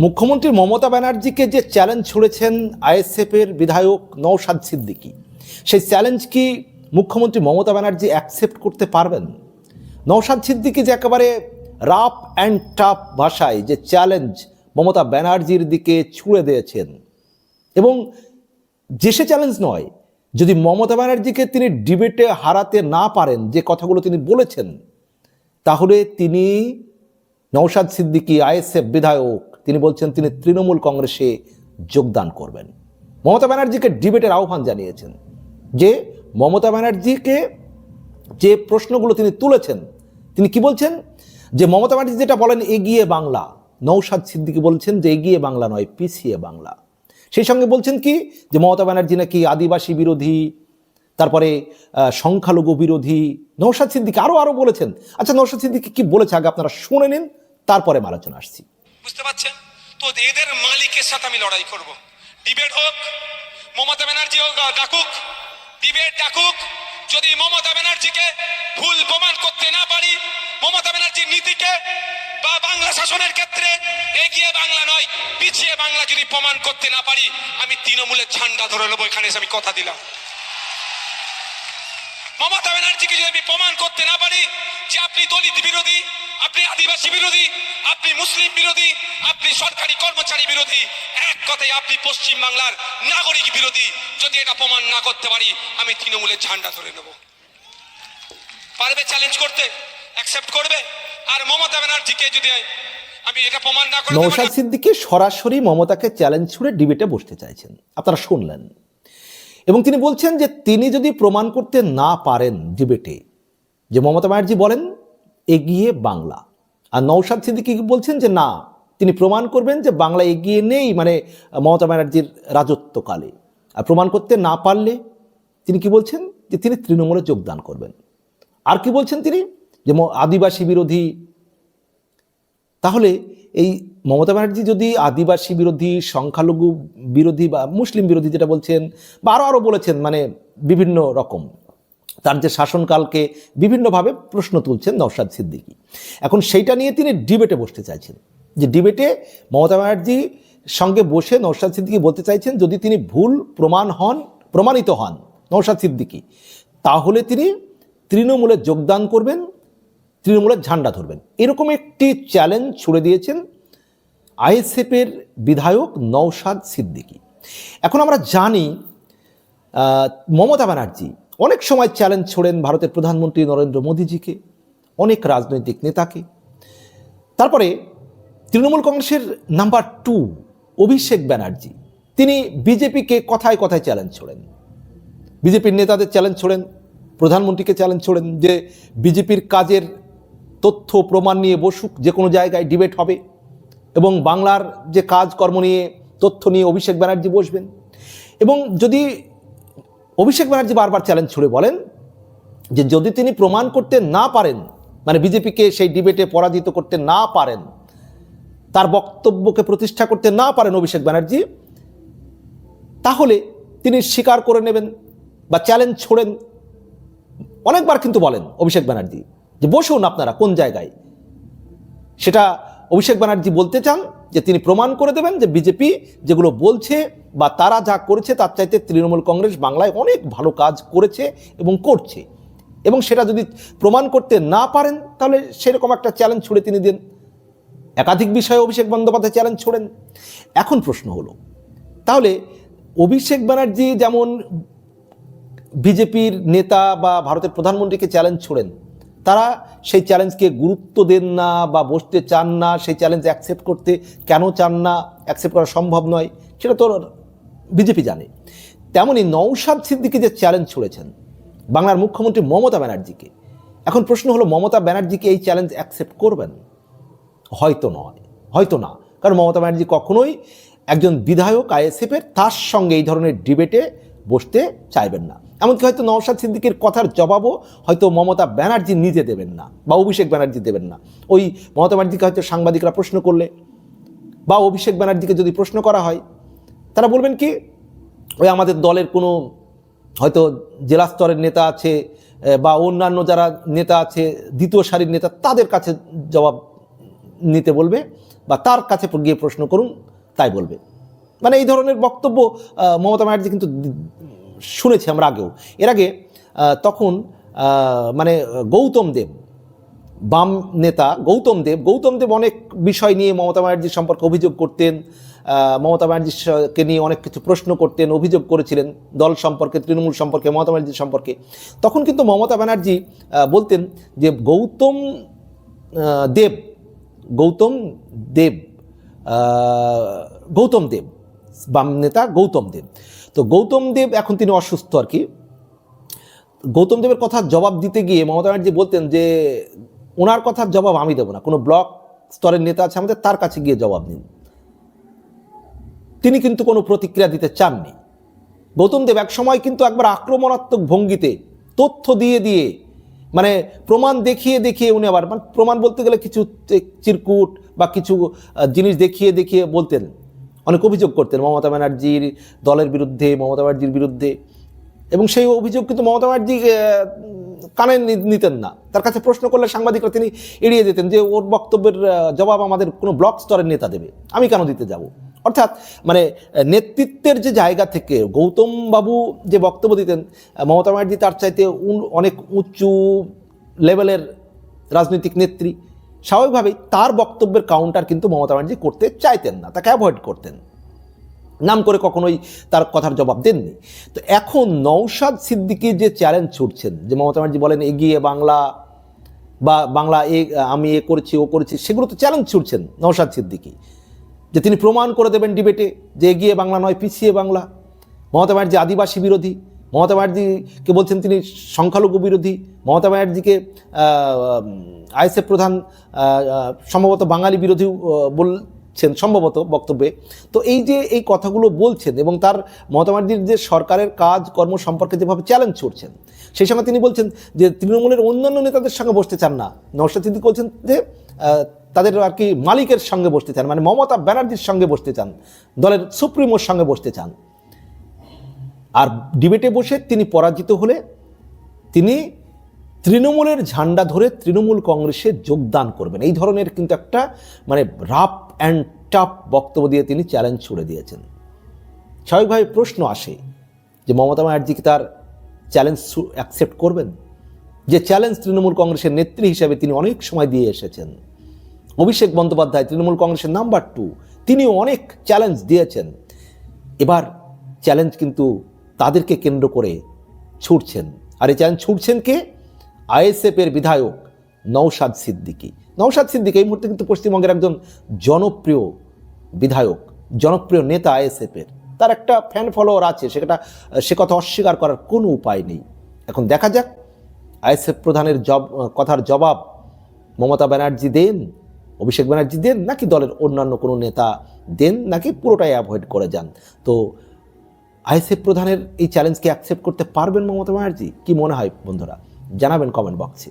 মুখ্যমন্ত্রী মমতা ব্যানার্জিকে যে চ্যালেঞ্জ ছুড়েছেন আইএসএফের বিধায়ক নওশাদ সিদ্দিকী, সেই চ্যালেঞ্জ কি মুখ্যমন্ত্রী মমতা ব্যানার্জি অ্যাকসেপ্ট করতে পারবেন? নওশাদ সিদ্দিকী যে একেবারে রাফ অ্যান্ড টাফ ভাষায় যে চ্যালেঞ্জ মমতা ব্যানার্জির দিকে ছুড়ে দিয়েছেন। এবং যে সে চ্যালেঞ্জ নয়, যদি মমতা ব্যানার্জিকে তিনি ডিবেটে হারাতে না পারেন যে কথাগুলো তিনি বলেছেন, তাহলে তিনি নওশাদ সিদ্দিকী আইএসএফ বিধায়ক তিনি বলছেন, তিনি তৃণমূল কংগ্রেসে যোগদান করবেন। মমতা ব্যানার্জিকে ডিবেটের আহ্বান জানিয়েছেন যে, মমতা ব্যানার্জিকে যে প্রশ্নগুলো তিনি তুলেছেন, তিনি কি বলছেন? যে, মমতা ব্যানার্জি যেটা বলেন, এগিয়ে বাংলা। নৌসাদ সিদ্দিকি বলছেন যে, এগিয়ে বাংলা নয়, পিছিয়ে বাংলা। সেই সঙ্গে বলছেন কি, যে, মমতা ব্যানার্জি নাকি আদিবাসী বিরোধী, তারপরে সংখ্যালঘু বিরোধী। নৌসাদ সিদ্দিকি আরও আরও বলেছেন। আচ্ছা নৌসাদ সিদ্দিকি কি বলেছে? আগে আপনারা শুনে নিন, তারপরে আলোচনা আসছি। বুঝতে পারছেন? তো এদের মালিকের সাথে আমি লড়াই করব। ডিবেট হোক, মমতা ব্যানার্জি হোক ডাকুক, ডিবেট ডাকুক, যদি মমতা ব্যানার্জিকে ভুল প্রমাণ করতে না পারি, মমতা ব্যানার্জির নীতিকে বা বাংলা শাসনের ক্ষেত্রে এগিয়ে বাংলা নয়, পিছিয়ে বাংলা যদি প্রমাণ করতে না পারি, আমি তৃণমূলের ঝান্ডা ধরে নেব, এখানে এসে আমি কথা দিলাম। মমতা ব্যানার্জিকে যদি আমি প্রমাণ করতে না পারি যে আপনি দলিত বিরোধী আপনি আদিবাসী বিরোধী আপনি মুসলিম বিরোধী আপনি সরকারি কর্মচারী বিরোধী এক কথায় আপনি পশ্চিম বাংলার নাগরিক বিরোধী। যদি এটা প্রমাণ না করতে পারি আমি তৃণমূলের ঝান্ডা ধরে নেব। পারবে চ্যালেঞ্জ করতে? অ্যাকসেপ্ট করবে? আর মমতা ব্যানার্জিকে যদি আমি এটা প্রমাণ না করতে নৌসাদ পারি সিদ্দিকি সরাসরি মমতাকে চ্যালেঞ্জ ছুড়ে ডিবেটে বসতে চাইছেন। আপনারা শুনলেন। এবং তিনি বলছেন যে তিনি যদি প্রমাণ করতে না পারেন ডিবেটে যে মমতা ব্যানার্জি বলেন এগিয়ে বাংলা। আর নৌসাদ সিদ্দিকি বলছেন যে, না, তিনি প্রমাণ করবেন যে বাংলা এগিয়ে নেই মানে মমতা ব্যানার্জির রাজত্বকালে। আর প্রমাণ করতে না পারলে তিনি কি বলছেন? যে তিনি তৃণমূলে যোগদান করবেন। আর কি বলছেন তিনি? যে আদিবাসী বিরোধী। তাহলে এই মমতা ব্যানার্জি যদি আদিবাসী বিরোধী, সংখ্যালঘু বিরোধী বা মুসলিম বিরোধী যেটা বলছেন, বা আরও আরও বলেছেন মানে বিভিন্ন রকম তার যে শাসনকালকে বিভিন্নভাবে প্রশ্ন তুলছেন নওশাদ সিদ্দিকী। এখন সেইটা নিয়ে তিনি ডিবেটে বসতে চাইছেন। যে ডিবেটে মমতা ব্যানার্জি সঙ্গে বসে নওশাদ সিদ্দিকী বলতে চাইছেন, যদি তিনি ভুল প্রমাণ হন, প্রমাণিত হন নওশাদ সিদ্দিকী, তাহলে তিনি তৃণমূলে যোগদান করবেন, তৃণমূলের ঝান্ডা ধরবেন। এরকম একটি চ্যালেঞ্জ ছুড়ে দিয়েছেন আইএসএফের বিধায়ক নওশাদ সিদ্দিকী। এখন আমরা জানি মমতা ব্যানার্জি অনেক সময় চ্যালেঞ্জ ছোড়েন ভারতের প্রধানমন্ত্রী নরেন্দ্র মোদীজিকে, অনেক রাজনৈতিক নেতাকে। তারপরে তৃণমূল কংগ্রেসের নাম্বার টু অভিষেক ব্যানার্জি। তিনি বিজেপিকে কথায় কথায় চ্যালেঞ্জ ছোড়েন। বিজেপির নেতাদের চ্যালেঞ্জ ছোড়েন, প্রধানমন্ত্রীকে চ্যালেঞ্জ ছোড়েন যে বিজেপির কাজের তথ্য, প্রমাণ নিয়ে বসুক, যে কোনো জায়গায় ডিবেট হবে। এবং বাংলার যে কাজকর্ম নিয়ে, তথ্য নিয়ে অভিষেক ব্যানার্জি বসবেন। এবং যদি অভিষেক ব্যানার্জি বারবার চ্যালেঞ্জ ছুড়ে বলেন যে যদি তিনি প্রমাণ করতে না পারেন মানে বিজেপিকে সেই ডিবেটে পরাজিত করতে না পারেন, তার বক্তব্যকে প্রতিষ্ঠা করতে না পারেন অভিষেক ব্যানার্জি, তাহলে তিনি স্বীকার করে নেবেন বা চ্যালেঞ্জ ছোড়েন। অনেকবার কিন্তু বলেন অভিষেক ব্যানার্জি যে বসুন আপনারা কোন জায়গায়। সেটা অভিষেক ব্যানার্জি বলতে চান যে তিনি প্রমাণ করে দেবেন যে বিজেপি যেগুলো বলছে বা তারা যা করেছে তার চাইতে তৃণমূল কংগ্রেস বাংলায় অনেক ভালো কাজ করেছে এবং করছে। এবং সেটা যদি প্রমাণ করতে না পারেন, তাহলে সেরকম একটা চ্যালেঞ্জ ছুড়ে তিনি দেন। একাধিক বিষয়ে অভিষেক বন্দ্যোপাধ্যায় চ্যালেঞ্জ ছোড়েন। এখন প্রশ্ন হলো, তাহলে অভিষেক ব্যানার্জি যেমন বিজেপির নেতা বা ভারতের প্রধানমন্ত্রীকে চ্যালেঞ্জ ছোড়েন, তারা সেই চ্যালেঞ্জকে গুরুত্ব দেন না বা বসতে চান না, সেই চ্যালেঞ্জ অ্যাকসেপ্ট করতে কেন চান না অ্যাকসেপ্ট করা সম্ভব নয়, সেটা তো বিজেপি জানে। তেমনই নৌসাদ সিদ্দিকি যে চ্যালেঞ্জ ছুড়েছেন, বাংলার মুখ্যমন্ত্রী মমতা ব্যানার্জিকে, এখন প্রশ্ন হলো, মমতা ব্যানার্জিকে এই চ্যালেঞ্জ অ্যাকসেপ্ট করবেন? হয়তো নয়, হয়তো না। কারণ মমতা ব্যানার্জি কখনোই একজন বিধায়ক আইএসএফের তার সঙ্গে এই ধরনের ডিবেটে বসতে চাইবেন না। এমনকি হয়তো নওশাদ সিদ্দিকির কথার জবাবও হয়তো মমতা ব্যানার্জি নিজে দেবেন না, বা অভিষেক ব্যানার্জি দেবেন না। ওই মমতা ব্যানার্জিকে হয়তো সাংবাদিকরা প্রশ্ন করলে, বা অভিষেক ব্যানার্জিকে যদি প্রশ্ন করা হয় তারা বলবেন কি, ওই আমাদের দলের কোনো হয়তো জেলা স্তরের নেতা আছে বা অন্যান্য যারা নেতা আছে, দ্বিতীয় সারির নেতা, তাদের কাছে জবাব নিতে বলবে বা তার কাছে গিয়ে প্রশ্ন করুন, তাই বলবে। মানে এই ধরনের বক্তব্য মমতা ব্যানার্জি কিন্তু শুনেছি আমরা আগেও। এর আগে তখন মানে গৌতম দেব বাম নেতা গৌতম দেব। গৌতম দেব অনেক বিষয় নিয়ে মমতা ব্যানার্জির সম্পর্কে অভিযোগ করতেন মমতা ব্যানার্জিকে নিয়ে অনেক কিছু প্রশ্ন করতেন, অভিযোগ করেছিলেন দল সম্পর্কে, তৃণমূল সম্পর্কে, মমতা ব্যানার্জির সম্পর্কে। তখন কিন্তু মমতা ব্যানার্জি বলতেন যে গৌতম দেব গৌতম দেব গৌতম দেব, বাম নেতা গৌতম দেব। তো গৌতম দেব এখন তিনি অসুস্থ আর কি। গৌতম দেবের কথার জবাব দিতে গিয়ে মমতা ব্যানার্জি বলতেন যে ওনার কথার জবাব আমি দেবো না। কোনো ব্লক স্তরের নেতা আছে আমাদের, তার কাছে গিয়ে জবাব দিন তিনি কিন্তু কোনো প্রতিক্রিয়া দিতে চাননি। গৌতম দেব এক সময় কিন্তু একবার আক্রমণাত্মক ভঙ্গিতে তথ্য দিয়ে দিয়ে মানে প্রমাণ দেখিয়ে দেখিয়ে উনি আবার মানে প্রমাণ বলতে গেলে কিছু চিরকুট বা কিছু জিনিস দেখিয়ে দেখিয়ে বলতেন। অনেক অভিযোগ করতেন মমতা ব্যানার্জির দলের বিরুদ্ধে, মমতা ব্যানার্জির বিরুদ্ধে। এবং সেই অভিযোগ কিন্তু মমতা ব্যানার্জি কানে নিতেন না। তার কাছে প্রশ্ন করলে সাংবাদিকরা তিনি এড়িয়ে যেতেন যে ওর বক্তব্যের জবাব আমাদের কোনো ব্লক স্তরের নেতা দেবে। আমি কেন দিতে যাব? অর্থাৎ মানে নেতৃত্বের যে জায়গা থেকে গৌতম বাবু যে বক্তব্য দিতেন মমতা ব্যানার্জি তার চাইতে অনেক উঁচু লেভেলের রাজনৈতিক নেত্রী। স্বাভাবিকভাবেই তার বক্তব্যের কাউন্টার কিন্তু মমতা ব্যানার্জি করতে চাইতেন না। তাকে অ্যাভয়েড করতেন। নাম করে কখনোই তার কথার জবাব দেননি। তো এখন নৌশাদ সিদ্দিকি যে চ্যালেঞ্জ ছুটছেন যে মমতা ব্যানার্জি বলেন এগিয়ে বাংলা বা বাংলা এ আমি এ করেছি ও করেছি সেগুলো তো চ্যালেঞ্জ ছুটছেন নৌশাদ সিদ্দিকি। যে তিনি প্রমাণ করে দেবেন ডিবেটে যে এগিয়ে বাংলা নয় পিছিয়ে বাংলা। মমতা ব্যানার্জি আদিবাসী বিরোধী। মমতা ব্যানার্জিকে বলছেন তিনি সংখ্যালঘু বিরোধী। মমতা ব্যানার্জিকে আইএসএফ প্রধান সম্ভবত বাঙালি বিরোধী আহ, বলছেন সম্ভবত বক্তব্যে। তো এই যে এই কথাগুলো বলছেন এবং তার মমতা যে সরকারের কাজ, কর্ম সম্পর্কে যেভাবে চ্যালেঞ্জ ছুটছেন সেই সঙ্গে তিনি বলছেন যে তৃণমূলের অন্যান্য নেতাদের সঙ্গে বসতে চান না। নওশাদ সিদ্দিক বলছেন যে তাদের আর কি মালিকের সঙ্গে বসতে চান মানে মমতা ব্যানার্জির সঙ্গে বসতে চান, দলের সুপ্রিমোর সঙ্গে বসতে চান। আর ডিবেটে বসে তিনি পরাজিত হলে তিনি তৃণমূলের ঝান্ডা ধরে তৃণমূল কংগ্রেসে যোগদান করবেন। এই ধরনের কিন্তু একটা মানে রাফ অ্যান্ড টাফ বক্তব্য দিয়ে তিনি চ্যালেঞ্জ ছুড়ে দিয়েছেন। স্বাভাবিকভাবে প্রশ্ন আসে যে মমতা ব্যানার্জি কি তার চ্যালেঞ্জ অ্যাকসেপ্ট করবেন? যে চ্যালেঞ্জ তৃণমূল কংগ্রেসের নেত্রী হিসেবে তিনি অনেক সময় দিয়ে এসেছেন। অভিষেক বন্দ্যোপাধ্যায় তৃণমূল কংগ্রেসের নাম্বার টু তিনিও অনেক চ্যালেঞ্জ দিয়েছেন। এবার চ্যালেঞ্জ কিন্তু তাদেরকে কেন্দ্র করে ছুটছেন আর এই চ্যালেঞ্জ ছুটছেন কে? আইএসএফের বিধায়ক নৌশাদ সিদ্দিকী। নৌশাদ সিদ্দিকী এই মুহূর্তে কিন্তু পশ্চিমবঙ্গের একজন জনপ্রিয় বিধায়ক, জনপ্রিয় নেতা আইএসএফের। তার একটা ফ্যান ফলোয়ার আছে সেটা সে কথা অস্বীকার করার কোনো উপায় নেই। এখন দেখা যাক, আইএসএফ প্রধানের জব, কথার জবাব মমতা ব্যানার্জি দেন, অভিষেক ব্যানার্জি দেন, নাকি দলের অন্যান্য কোনো নেতা দেন, নাকি পুরোটাই অ্যাভয়েড করে যান? তো আইএসএফ প্রধানের এই চ্যালেঞ্জকে অ্যাকসেপ্ট করতে পারবেন মমতা ব্যানার্জি? কি মনে হয় বন্ধুরা? জানাবেন কমেন্ট বক্সে